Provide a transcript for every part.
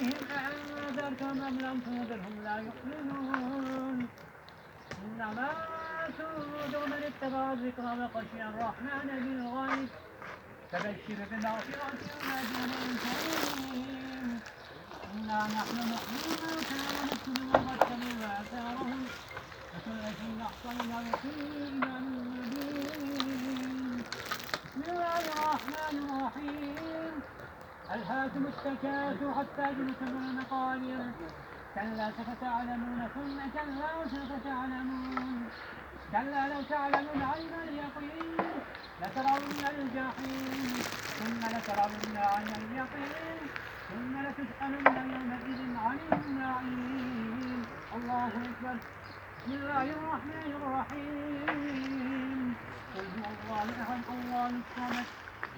عليهم أأنذرتهم أم لم تنذرهم لا يؤمنون إنما تنذر من اتبع الذكر وخشي الرحمن بالغيب فبشر بمغفرة وأجر كريم إنا نحن نحيي الموتى ونكتب ما قدموا وآثارهم وكل شيء أحصيناه في إمام مبين بسم الله الرحمن الرحيم ألهاكم التكاثر حتى زرتم المقابر كلا سوف تعلمون ثم كلا سوف تعلمون كلا لو تعلمون علم اليقين لترون الجحيم. ثم لترون عين اليقين. ثم لتسألن يومئذ عن النعيم. الله أكبر. بسم الله الرحمن الرحيم. قل هو الله أحد الله الصمد.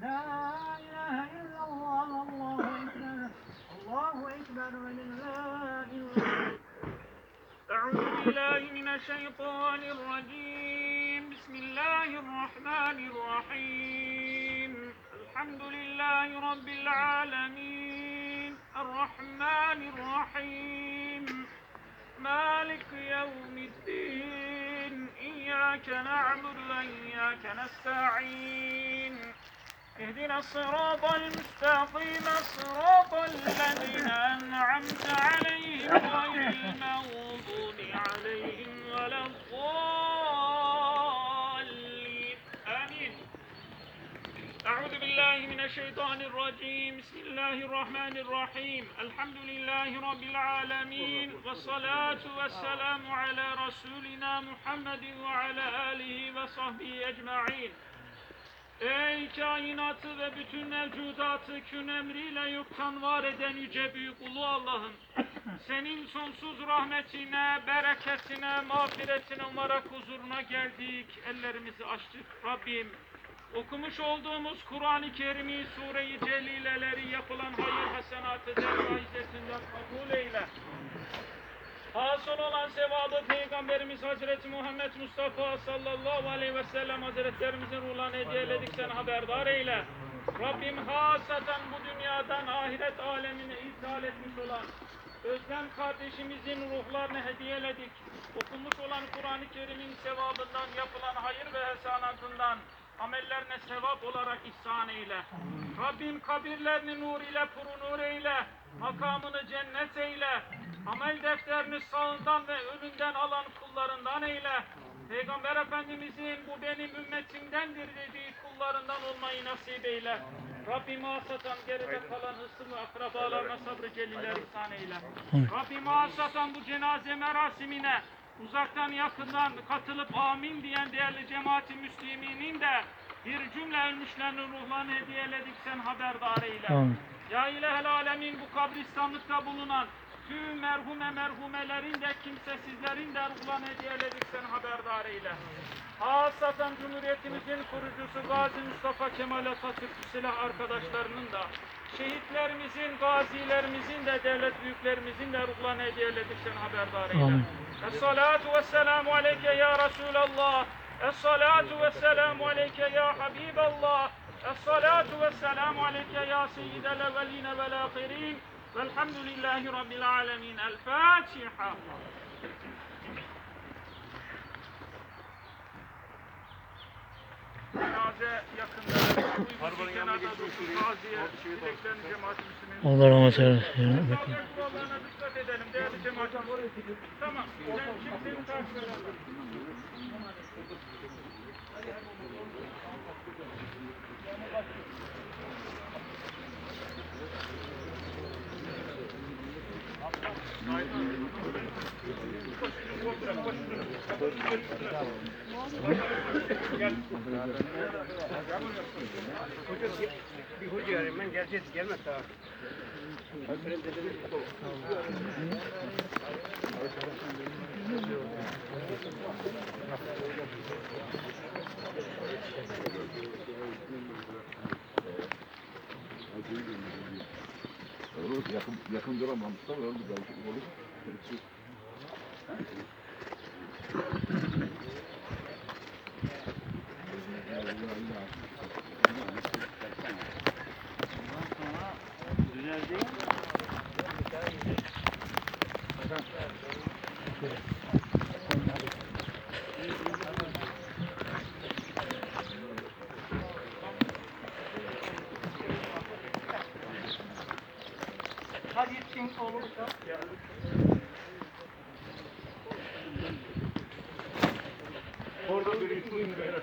لا إله إلا الله الله أكبر الله أكبر ولله الحمد. أعوذ بالله من الشيطان الرجيم. بسم الله الرحمن الرحيم. الحمد لله رب العالمين. الرحمن الرحيم. مالك يوم الدين. إياك نعبد وإياك نستعين. اهدنا الصراط المستقيم صراط الذين أنعمت عليهم غير المغضوب عليهم ولا الضالين. آمين. أعوذ بالله من الشيطان الرجيم. بسم الله الرحمن الرحيم. الحمد لله رب العالمين والصلاة والسلام على رسولنا محمد وعلى آله وصحبه أجمعين. Ey kainatı ve bütün mevcudatı kün emriyle yoktan var eden yüce büyük ulu Allah'ım. Senin sonsuz rahmetine, bereketine, mağfiretine umarak huzuruna geldik. Ellerimizi açtık Rabbim. Okumuş olduğumuz Kur'an-ı Kerim'i, Sure-i Celileleri yapılan hayır hasenatı dergah izzetinden kabul eyle. Hasıl olan sevabı Peygamberimiz Hazreti Muhammed Mustafa sallallahu aleyhi ve sellem Hazretlerimizin ruhlarına hediyeledik sen haberdar eyle. Rabbim hasaten bu dünyadan ahiret alemine ithal etmiş olan Özlem kardeşimizin ruhlarını hediyeledik. Okumuş olan Kur'an-ı Kerim'in sevabından yapılan hayır ve hasanatından amellerine sevap olarak ihsan eyle. Rabbim kabirlerini nur ile puru nur eyle. Makamını cennet eyle. Amel defterini sağından ve önünden alan kullarından eyle. Peygamber Efendimizin bu benim ümmetimdendir dediği kullarından olmayı nasip eyle. Rabbim asatan geride kalan ısımı akrabalarına sabrı celiller ihsan eyle. Rabbim asatan bu cenaze merasimine uzaktan yakından katılıp amin diyen değerli cemaati müsliminin de bir cümle ölmüşlerin ruhlarını hediyeledik sen haberdar eyle. Amin. Ya ilahel alemin bu kabristanlıkta bulunan tüm merhume merhumelerin de kimsesizlerin de ruhlarını hediyeledik sen haberdar eyle. Hasaten Cumhuriyetimizin kurucusu Gazi Mustafa Kemal Atatürk silah arkadaşlarının da şehitlerimizin, gazilerimizin de devlet büyüklerimizin de ruhlarını hediyeledik sen haberdar eyle. Es-salatu ve-selamu aleyke ya Resulallah. Es-salatu ve-selamu aleyke ya Habiballah. Es-salatu ve-selamu aleyke ya seyyidel evveline vel ahirin. Velhamdülillahi Rabbil alemin. El-Fatiha. Cenaze yakınları, uygun kenarda dursun, gaziye, dileklerini cemaat müslümin. Allah rahmet eylesin. Sağlık kurallarına dikkat edelim değerli cemaatım. Tamam. Sen çık seni takip edelim. Bir hoca arayayım ben geleceğiz gelmez daha. Olur, yakın, yakın duramamışlar, öldü belki olur. Orada bir yutun böyle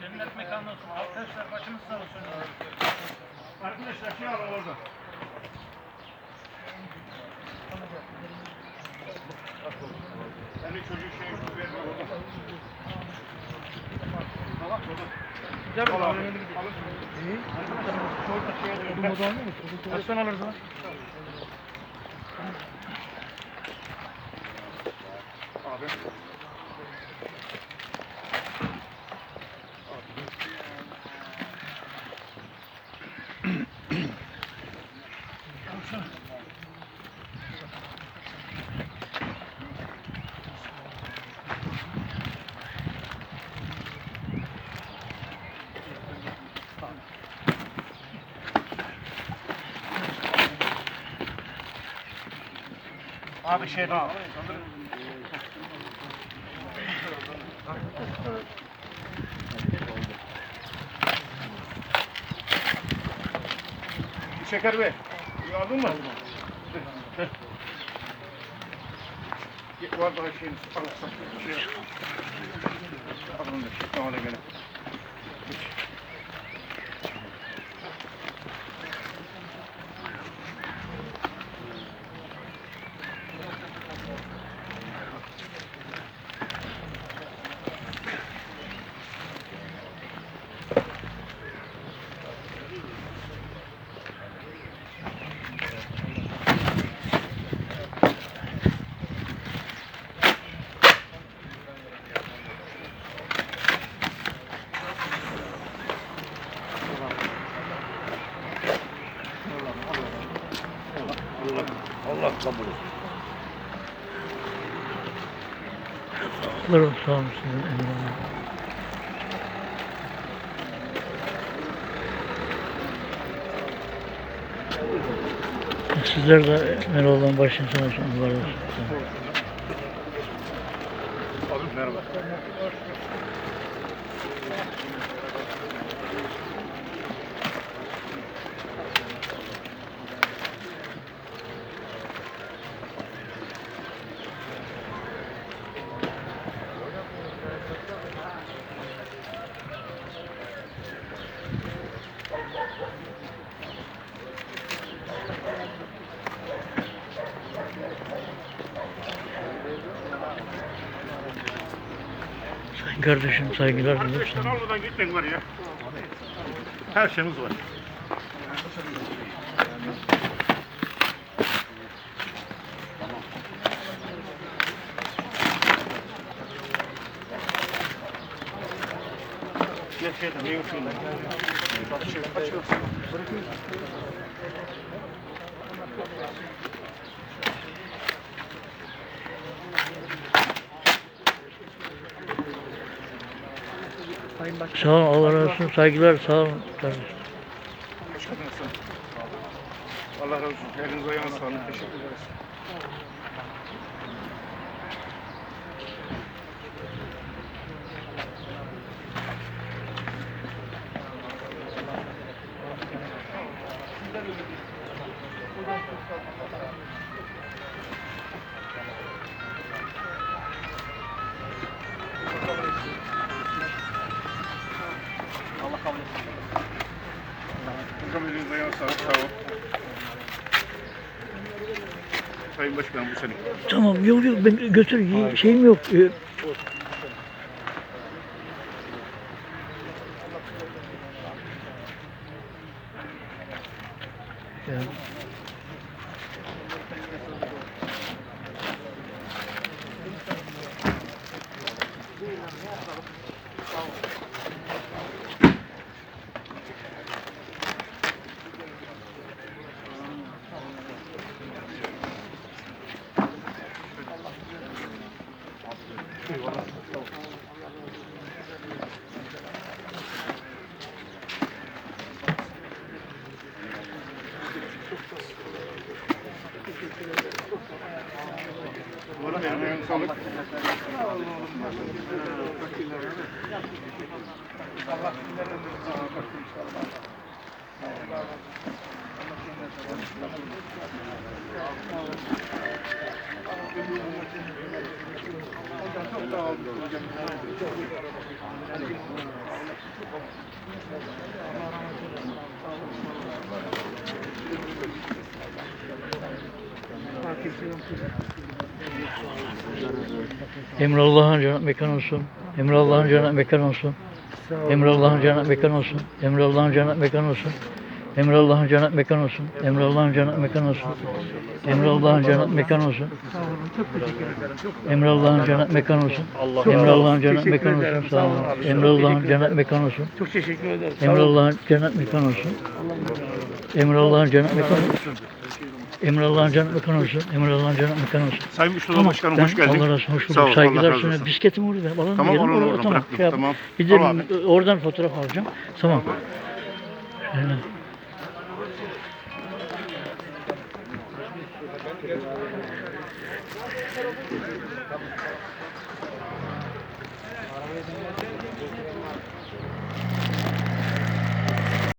Cennet mekanı olsun. Arkadaşlar başınız sağ olsun. Şey al orada. Sen de çocuğu şey verme orada. Tamam, orada. Gel Al bakalım. abi. Şurada şeye dönün. Kaçtan alırız lan? Abi. Abi şey daha. Şeker Bey, aldın mı? Git var daha şeyin al sakın şey. Al bunu da şey tamam Allah kabul etsin. Razı olsun. Emre abi. Sizler de Meroğlu'nun başını sağ olsun. Allah razı olsun. Abi merhaba. Kardeşim saygılar dileriz. almadan gitmeyin var ya. Her şeyimiz var. Yapıyorsun? Açıyor, açıyor. Bırakıyorsun. Sağ olun Allah razı olsun. Saygılar sağ olun kardeşim. Hoş geldiniz. Allah razı olsun. Elinize ayağınıza sağlık. Teşekkür ederiz. Elinize sağlık. Sağ. Sayın Başkanım bu senin. Tamam yok yok ben götür şeyim yok. Ee, Emrallah'ın cennet mekan olsun. Emrallah'ın cennet mekan olsun. Emrallah'ın cennet mekan olsun. Emrallah'ın cennet mekan olsun. Emre Allah'ın cennet mekan olsun. Emre Allah'ın cennet mekan olsun. Emre Allah'ın cennet mekan olsun. Emre Allah'ın cennet mekan olsun. Emre Allah'ın cennet mekan olsun. Sağ olun. Emre Allah'ın cennet mekan olsun. Çok teşekkür ederim. Emre Allah'ın cennet mekan olsun. Emre Allah'ın cennet mekan olsun. Emre Allah'ın cennet mekan olsun. Emre Allah'ın cennet mekan olsun. Sayın Müşteri Başkanım hoş geldin. Allah razı olsun. Hoş bulduk. Saygılar sunuyorum. Bisikletim mi orada? Tamam onu oradan bıraktım. Tamam. Gidelim oradan fotoğraf alacağım. Tamam. tamam. Aynen. Thank you.